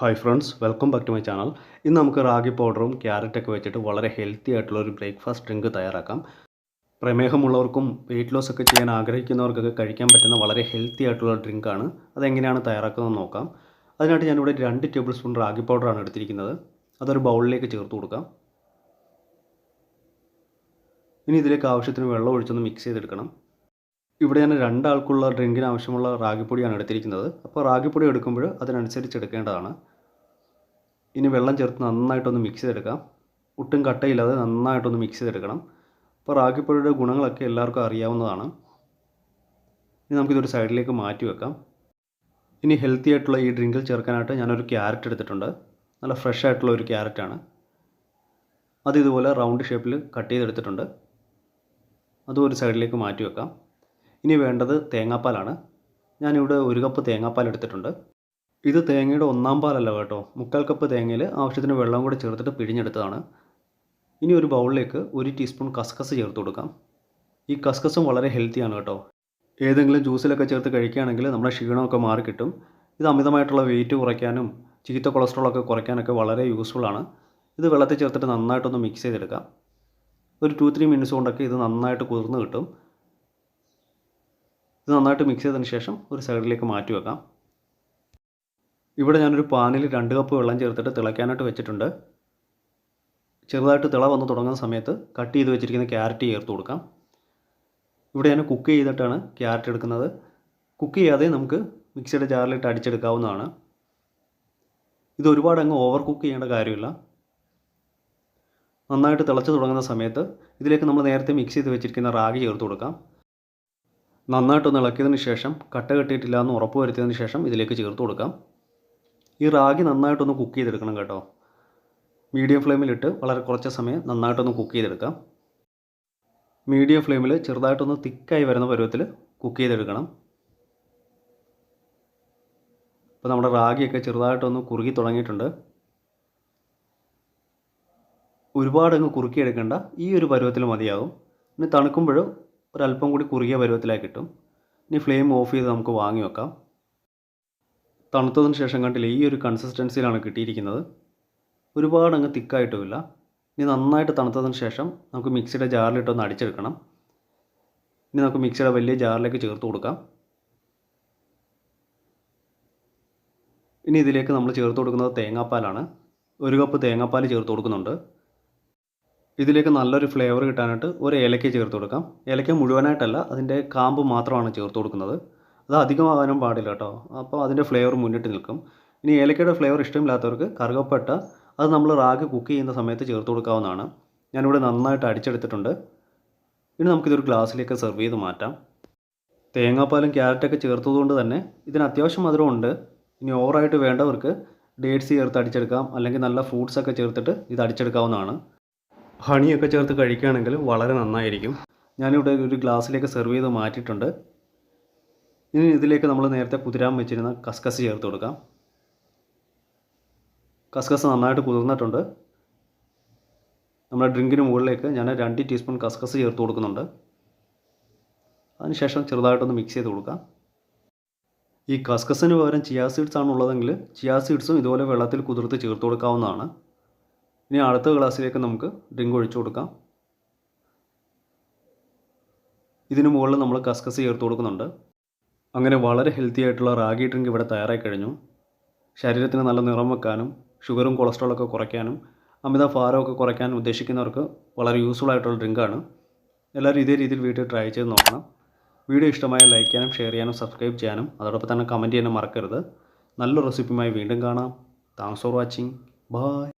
Hi friends welcome back to my channel ഇന്ന് നമുക്ക് റാഗി പൗഡറും ക്യാരറ്റൊക്കെ വെച്ചിട്ട് വളരെ ഹെൽത്തി ആയിട്ടുള്ള ഒരു ബ്രേക്ക്ഫാസ്റ്റ് ഡ്രിങ്ക് തയ്യാറാക്കാം. പ്രമേഹമുള്ളവർക്കും വെയിറ്റ് ലോസ് ഒക്കെ ചെയ്യാൻ ആഗ്രഹിക്കുന്നവർക്കൊക്കെ കഴിക്കാൻ പറ്റുന്ന വളരെ ഹെൽത്തി ആയിട്ടുള്ള ഡ്രിങ്കാണ് അതെങ്ങനെയാണ് തയ്യാറാക്കുന്നതെന്ന് നോക്കാം. അതിനായിട്ട് ഞാനിവിടെ രണ്ട് ടേബിൾ സ്പൂൺ റാഗി പൗഡറാണ് എടുത്തിരിക്കുന്നത്. അതൊരു ബൗളിലേക്ക് ചേർത്ത് കൊടുക്കാം. ഇനി ഇതിലേക്ക് ആവശ്യത്തിന് വെള്ളം ഒഴിച്ചൊന്ന് മിക്സ് ചെയ്തെടുക്കണം. ഇവിടെ ഞാൻ രണ്ടാൾക്കുള്ള ഡ്രിങ്കിന് ആവശ്യമുള്ള റാഗിപ്പൊടിയാണ് എടുത്തിരിക്കുന്നത്. അപ്പോൾ റാഗിപ്പൊടി എടുക്കുമ്പോൾ അതിനനുസരിച്ച് എടുക്കേണ്ടതാണ്. ഇനി വെള്ളം ചേർത്ത് നന്നായിട്ടൊന്ന് മിക്സ് ചെയ്തെടുക്കാം. ഒട്ടും കട്ടയില്ലാതെ നന്നായിട്ടൊന്ന് മിക്സ് ചെയ്തെടുക്കണം. അപ്പോൾ റാഗിപ്പൊടിയുടെ ഗുണങ്ങളൊക്കെ എല്ലാവർക്കും അറിയാവുന്നതാണ്. ഇനി നമുക്കിതൊരു സൈഡിലേക്ക് മാറ്റി വെക്കാം. ഇനി ഹെൽത്തി ആയിട്ടുള്ള ഈ ഡ്രിങ്കിൽ ചേർക്കാനായിട്ട് ഞാനൊരു ക്യാരറ്റ് എടുത്തിട്ടുണ്ട്. നല്ല ഫ്രഷ് ആയിട്ടുള്ള ഒരു ക്യാരറ്റാണ് അത് ഇതുപോലെ റൗണ്ട് ഷേപ്പിൽ കട്ട് ചെയ്തെടുത്തിട്ടുണ്ട്. അതും ഒരു സൈഡിലേക്ക് മാറ്റി വെക്കാം. ഇനി വേണ്ടത് തേങ്ങാപ്പാലാണ്. ഞാനിവിടെ ഒരു കപ്പ് തേങ്ങാപ്പാൽ എടുത്തിട്ടുണ്ട്. ഇത് തേങ്ങയുടെ ഒന്നാം പാലല്ല കേട്ടോ. മുക്കാൽ കപ്പ് തേങ്ങയിൽ ആവശ്യത്തിന് വെള്ളം കൂടി ചേർത്തിട്ട് പിഴിഞ്ഞെടുത്തതാണ്. ഇനി ഒരു ബൗളിലേക്ക് ഒരു ടീസ്പൂൺ കസ്കസ് ചേർത്ത് കൊടുക്കാം. ഈ കസ്കസും വളരെ ഹെൽത്തിയാണ് കേട്ടോ. ഏതെങ്കിലും ജ്യൂസിലൊക്കെ ചേർത്ത് കഴിക്കുകയാണെങ്കിൽ നമ്മുടെ ക്ഷീണമൊക്കെ മാറി കിട്ടും. ഇത് അമിതമായിട്ടുള്ള വെയിറ്റ് കുറയ്ക്കാനും ചീത്ത കൊളസ്ട്രോളൊക്കെ കുറയ്ക്കാനൊക്കെ വളരെ യൂസ്ഫുള്ളാണ് ഇത് വെള്ളത്തിൽ ചേർത്തിട്ട് നന്നായിട്ടൊന്ന് മിക്സ് ചെയ്തെടുക്കാം. ഒരു ടു ത്രീ മിനിറ്റ്സ് കൊണ്ടൊക്കെ ഇത് നന്നായിട്ട് കുതിർന്ന് കിട്ടും. ഇത് നന്നായിട്ട് മിക്സ് ചെയ്തതിന് ശേഷം ഒരു സൈഡിലേക്ക് മാറ്റി വെക്കാം. ഇവിടെ ഞാനൊരു പാനിൽ രണ്ട് കപ്പ് വെള്ളം ചേർത്തിട്ട് തിളയ്ക്കാനായിട്ട് വെച്ചിട്ടുണ്ട്. ചെറുതായിട്ട് തിള വന്ന് തുടങ്ങുന്ന സമയത്ത് കട്ട് ചെയ്ത് വെച്ചിരിക്കുന്ന ക്യാരറ്റ് ചേർത്ത് കൊടുക്കാം. ഇവിടെ ഞാൻ കുക്ക് ചെയ്തിട്ടാണ് ക്യാരറ്റ് എടുക്കുന്നത്. കുക്ക് ചെയ്യാതെ നമുക്ക് മിക്സിയുടെ ജാറിലിട്ട് അടിച്ചെടുക്കാവുന്നതാണ്. ഇത് ഒരുപാട് അങ്ങ് ഓവർ കുക്ക് ചെയ്യേണ്ട കാര്യമില്ല. നന്നായിട്ട് തിളച്ച് തുടങ്ങുന്ന സമയത്ത് ഇതിലേക്ക് നമ്മൾ നേരത്തെ മിക്സ് ചെയ്ത് വെച്ചിരിക്കുന്ന റാഗി ചേർത്ത് കൊടുക്കാം. നന്നായിട്ടൊന്ന് ഇളക്കിയതിന് ശേഷം കട്ട കെട്ടിയിട്ടില്ല എന്ന് ഉറപ്പ് വരുത്തിയതിന് ശേഷം ഇതിലേക്ക് ചേർത്ത് കൊടുക്കാം. ഈ റാഗി നന്നായിട്ടൊന്ന് കുക്ക് ചെയ്തെടുക്കണം കേട്ടോ. മീഡിയം ഫ്ലെയിമിലിട്ട് വളരെ കുറച്ച് സമയം നന്നായിട്ടൊന്ന് കുക്ക് ചെയ്തെടുക്കാം. മീഡിയം ഫ്ലെയിമിൽ ചെറുതായിട്ടൊന്ന് തിക്കായി വരുന്ന പരുവത്തിൽ കുക്ക് ചെയ്തെടുക്കണം. ഇപ്പോൾ നമ്മുടെ റാഗിയൊക്കെ ചെറുതായിട്ടൊന്ന് കുറുകി തുടങ്ങിയിട്ടുണ്ട്. ഒരുപാട് അങ്ങ് കുറുക്കിയെടുക്കേണ്ട. ഈ ഒരു പരുവത്തിൽ മതിയാകും ഇനി തണുക്കുമ്പോൾ ഒരല്പം കൂടി കുറുകിയ പരുവത്തിലായി കിട്ടും. ഇനി ഫ്ലെയിം ഓഫ് ചെയ്ത് നമുക്ക് വാങ്ങി വെക്കാം. തണുത്തതിന് ശേഷം കണ്ടില്ല ഈ ഒരു കൺസിസ്റ്റൻസിയിലാണ് കിട്ടിയിരിക്കുന്നത്. ഒരുപാട് അങ്ങ് തിക്കായിട്ടുമില്ല ഇനി നന്നായിട്ട് തണുത്തതിന് ശേഷം നമുക്ക് മിക്സിയുടെ ജാറിലിട്ടൊന്ന് അടിച്ചെടുക്കണം. ഇനി നമുക്ക് മിക്സിയുടെ വലിയ ജാറിലേക്ക് ചേർത്ത് കൊടുക്കാം. ഇനി ഇതിലേക്ക് നമ്മൾ ചേർത്ത് കൊടുക്കുന്നത് തേങ്ങാപ്പാലാണ്. ഒരു കപ്പ് തേങ്ങാപ്പാൽ ചേർത്ത് കൊടുക്കുന്നുണ്ട്. ഇതിലേക്ക് നല്ലൊരു ഫ്ലേവർ കിട്ടാനായിട്ട് ഒരു ഏലക്ക ചേർത്ത് കൊടുക്കാം. ഏലക്ക മുഴുവനായിട്ടല്ല അതിന്റെ കാമ്പ് മാത്രമാണ് ചേർത്ത് കൊടുക്കുന്നത്. അത് അധികമാകാനും പാടില്ല കേട്ടോ. അപ്പോൾ അതിന്റെ ഫ്ലേവർ മുന്നിട്ട് നിൽക്കും. ഇനി ഏലക്കയുടെ ഫ്ലേവർ ഇഷ്ടമില്ലാത്തവർക്ക് കറുകപ്പട്ട അത് നമ്മൾ റാഗ് കുക്ക് ചെയ്യുന്ന സമയത്ത് ചേർത്ത് കൊടുക്കാവുന്നതാണ്. ഞാനിവിടെ നന്നായിട്ട് അടിച്ചെടുത്തിട്ടുണ്ട്. ഇനി നമുക്കിതൊരു ഗ്ലാസ്സിലേക്ക് സെർവ് ചെയ്ത് മാറ്റാം. തേങ്ങാപ്പാലും ക്യാരറ്റൊക്കെ ചേർത്തതുകൊണ്ട് തന്നെ ഇതിന് അത്യാവശ്യം മധുരമുണ്ട്. ഇനി ഓവറായിട്ട് വേണ്ടവർക്ക് ഡേറ്റ്സ് ചേർത്ത് അടിച്ചെടുക്കാം. അല്ലെങ്കിൽ നല്ല ഫ്രൂട്ട്സൊക്കെ ചേർത്തിട്ട് ഇത് അടിച്ചെടുക്കാവുന്നതാണ്. ഹണിയൊക്കെ ചേർത്ത് കഴിക്കുകയാണെങ്കിൽ വളരെ നന്നായിരിക്കും. ഞാനിവിടെ ഒരു ഗ്ലാസ്സിലേക്ക് സെർവ് ചെയ്ത് മാറ്റിയിട്ടുണ്ട്. ഇനി ഇതിലേക്ക് നമ്മൾ നേരത്തെ കുതിരാൻ വെച്ചിരുന്ന കസ്കസ് ചേർത്ത് കൊടുക്കാം. കസ്കസ് നന്നായിട്ട് കുതിർന്നിട്ടുണ്ട്. നമ്മുടെ ഡ്രിങ്കിന് മുകളിലേക്ക് ഞാൻ രണ്ട് ടീസ്പൂൺ കസ്കസ് ചേർത്ത് കൊടുക്കുന്നുണ്ട്. അതിനുശേഷം ചെറുതായിട്ടൊന്ന് മിക്സ് ചെയ്ത് കൊടുക്കാം. ഈ കസ്കസിന് പകരം ചിയാ സീഡ്സ് ആണുള്ളതെങ്കിൽ ചിയാ സീഡ്സും ഇതുപോലെ വെള്ളത്തിൽ കുതിർത്ത് ചേർത്ത് കൊടുക്കാവുന്നതാണ്. ഇനി അടുത്ത ഗ്ലാസ്സിലേക്ക് നമുക്ക് ഡ്രിങ്ക് ഒഴിച്ചു കൊടുക്കാം. ഇതിന് മുകളിൽ നമ്മൾ കസ്കസ് ചേർത്ത് കൊടുക്കുന്നുണ്ട്. അങ്ങനെ വളരെ ഹെൽത്തി ആയിട്ടുള്ള റാഗി ഡ്രിങ്ക് ഇവിടെ തയ്യാറായി കഴിഞ്ഞു. ശരീരത്തിന് നല്ല നിറം വെക്കാനും ഷുഗറും കൊളസ്ട്രോളൊക്കെ കുറയ്ക്കാനും അമിത ഭാരമൊക്കെ കുറയ്ക്കാൻ ഉദ്ദേശിക്കുന്നവർക്ക് വളരെ യൂസ്ഫുൾ ആയിട്ടുള്ള ഡ്രിങ്കാണ് എല്ലാവരും ഇതേ രീതിയിൽ വീട്ടിൽ ട്രൈ ചെയ്ത് നോക്കണം. വീഡിയോ ഇഷ്ടമായ ലൈക്ക് ചെയ്യാനും ഷെയർ ചെയ്യാനും സബ്സ്ക്രൈബ് ചെയ്യാനും അതോടൊപ്പം തന്നെ കമന്റ് ചെയ്യാനും മറക്കരുത്. നല്ല റെസിപ്പിയുമായി വീണ്ടും കാണാം. Thanks for watching bye